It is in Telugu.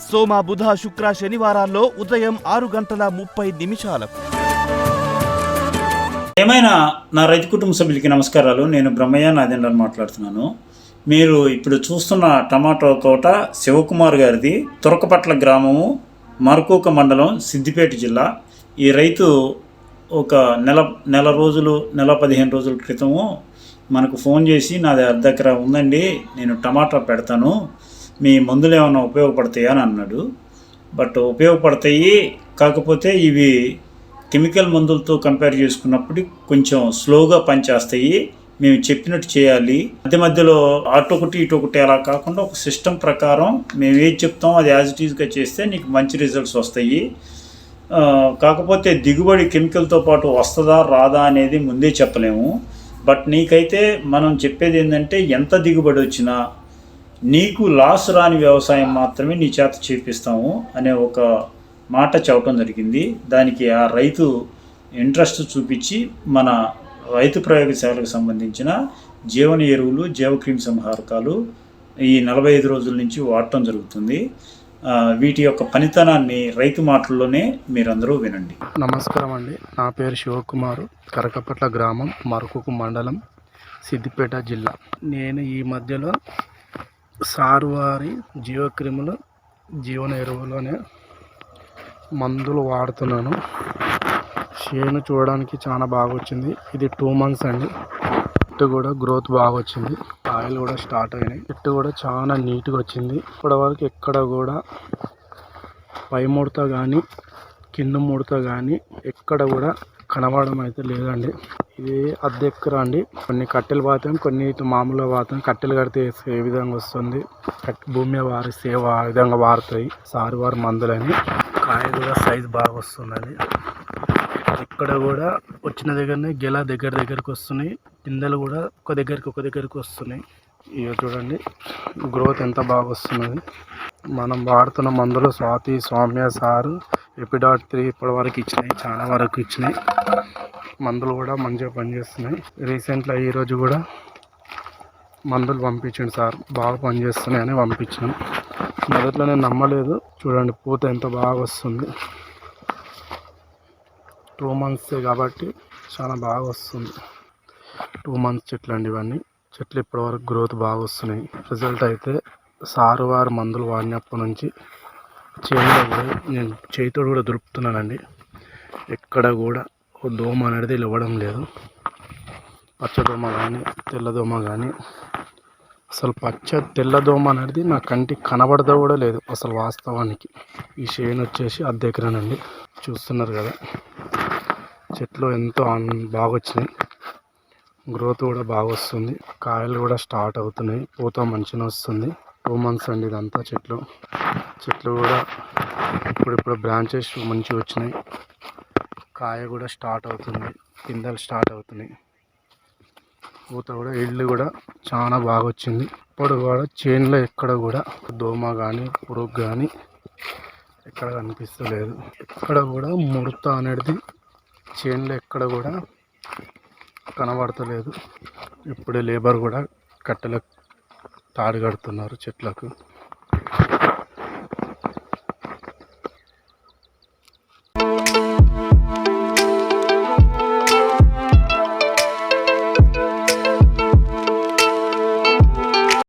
సోమ బుధ శుక్ర శనివారాల్లో ఉదయం ఆరు గంటల ముప్పై నిమిషాలకు. ఏమైనా నా రైతు కుటుంబ సభ్యులకి నమస్కారాలు? నేను బ్రహ్మయ్య నాదేంద్రని మాట్లాడుతున్నాను. మీరు ఇప్పుడు చూస్తున్న టమాటో తోట శివకుమార్ గారిది తురకపట్ల గ్రామము మరకూక మండలం సిద్దిపేట జిల్లా. ఈ రైతు ఒక నెల నెల రోజులు నెల పదిహేను రోజుల క్రితము మనకు ఫోన్ చేసి నాది అర్ధ దగ్గర ఉందండి నేను టమాటా పెడతాను. మీ మందులు ఏమైనా ఉపయోగపడతాయా అని అన్నాడు. బట్ ఉపయోగపడతాయి కాకపోతే ఇవి కెమికల్ మందులతో కంపేర్ చేసుకున్నప్పుడు కొంచెం స్లోగా పనిచేస్తాయి. మేము చెప్పినట్టు చేయాలి. మధ్య మధ్యలో అటు ఒకటి ఇటు ఒకటి అలా కాకుండా ఒక సిస్టమ్ ప్రకారం మేము ఏది చెప్తామో అది యాజ్ ఇట్ ఈజ్గా చేస్తే నీకు మంచి రిజల్ట్స్ వస్తాయి. కాకపోతే దిగుబడి కెమికల్తో పాటు వస్తుందా రాదా అనేది ముందే చెప్పలేము. బట్ నీకైతే మనం చెప్పేది ఏంటంటే ఎంత దిగుబడి వచ్చినా నీకు లాస్ రాని వ్యవసాయం మాత్రమే నీ చేత చేపిస్తాము అనే ఒక మాట చెప్పడం జరిగింది. దానికి ఆ రైతు ఇంట్రెస్ట్ చూపించి మన రైతు ప్రయోగశాలకు సంబంధించిన జీవన ఎరువులు జీవక్రిమి సంహారకాలు ఈ నలభై ఐదు రోజుల నుంచి వాడటం జరుగుతుంది. వీటి యొక్క పనితనాన్ని రైతు మాటల్లోనే మీరందరూ వినండి. నమస్కారం అండి. నా పేరు శివకుమార్ కరకపట్ల గ్రామం మరకుకు మండలం సిద్దిపేట జిల్లా. నేను ఈ మధ్యలో సారువారి జీవక్రిములు జీవన ఎరువులోనే మందులు వాడుతున్నాను. చేను చూడడానికి చాలా బాగా వచ్చింది ఇది టూ మంత్స్ అండి. చెట్టు కూడా గ్రోత్ బాగా వచ్చింది కాయలు కూడా స్టార్ట్ అయినాయి. చెట్టు కూడా చాలా నీట్గా వచ్చింది ఇప్పటివరకు ఎక్కడ కూడా పై ముడత కానీ కింద ముడత కానీ ఎక్కడ కూడా కనబడడం అయితే లేదండి. ఇది అద్దె ఎకరా అండి కొన్ని కట్టెలు పాతాం కొన్ని మామూలుగా పాతాం కట్టెలు కడితే ఏ విధంగా వస్తుంది? భూమి వారిస్తే ఆ విధంగా వారుతాయి? సారు వారు మందులని. కాయ కూడా సైజు బాగా వస్తుందండి. ఇక్కడ కూడా వచ్చిన దగ్గరనే గెల దగ్గర దగ్గరకు వస్తున్నాయి. పిందెలు కూడా ఒక దగ్గరికి ఒక దగ్గరికి వస్తున్నాయి. ఇవి చూడండి. గ్రోత్ ఎంత బాగా వస్తున్నది. మనం వాడుతున్న మందులు స్వాతి సౌమ్య సారు ఎపిడాట్ త్రీ ఇప్పటి వరకు ఇచ్చినాయి. చాలా వరకు ఇచ్చినాయి. మందులు కూడా మంచిగా పనిచేస్తున్నాయి. రీసెంట్గా ఈరోజు కూడా మందులు పంపించండి సార్. బాగా పనిచేస్తున్నాయని పంపించాను మొదట్లో నేను నమ్మలేదు. చూడండి పూత ఎంత బాగా వస్తుంది. టూ మంత్సే కాబట్టి చాలా బాగా వస్తుంది. టూ మంత్స్ చెట్లు అండి ఇవన్నీ. చెట్లు ఇప్పటివరకు గ్రోత్ బాగా వస్తున్నాయి. రిజల్ట్ అయితే సారు వారు మందులు వాడినప్పటి నుంచి చేనులో నేను చేతితో కూడా దులుపుతున్నానండి. ఎక్కడ కూడా ఒక దోమ అనేది ఇవ్వడం లేదు. పచ్చదోమ కానీ తెల్లదోమ కానీ అసలు పచ్చ తెల్లదోమ అనేది నా కంటికి కనబడదా కూడా లేదు అసలు వాస్తవానికి. ఈ షేన్ వచ్చేసి అర్ధ ఎకరానండి. చూస్తున్నారు కదా. చెట్లు ఎంతో బాగా వచ్చినాయి గ్రోత్ కూడా బాగా వస్తుంది కాయలు కూడా స్టార్ట్ అవుతున్నాయి. పూత మంచిగా వస్తుంది. టూ మంత్స్ అండి ఇదంతా చెట్లు. చెట్లు కూడా ఇప్పుడిప్పుడు బ్రాంచెస్ మంచిగా వచ్చినాయి. కాయ కూడా స్టార్ట్ అవుతుంది పిందెలు స్టార్ట్ అవుతున్నాయి. పూత కూడా ఇల్లు కూడా చాలా బాగా వచ్చింది. ఇప్పుడు కూడా చేనులో ఎక్కడ కూడా దోమ కానీ పురుగు కానీ ఎక్కడ కనిపిస్తలేదు. ఎక్కడ కూడా ముడత అనేది చేనులో ఎక్కడ కూడా కనబడతలేదు. ఇప్పుడే లేబర్ కూడా కట్టెలకు తాడు కడుతున్నారు చెట్లకు.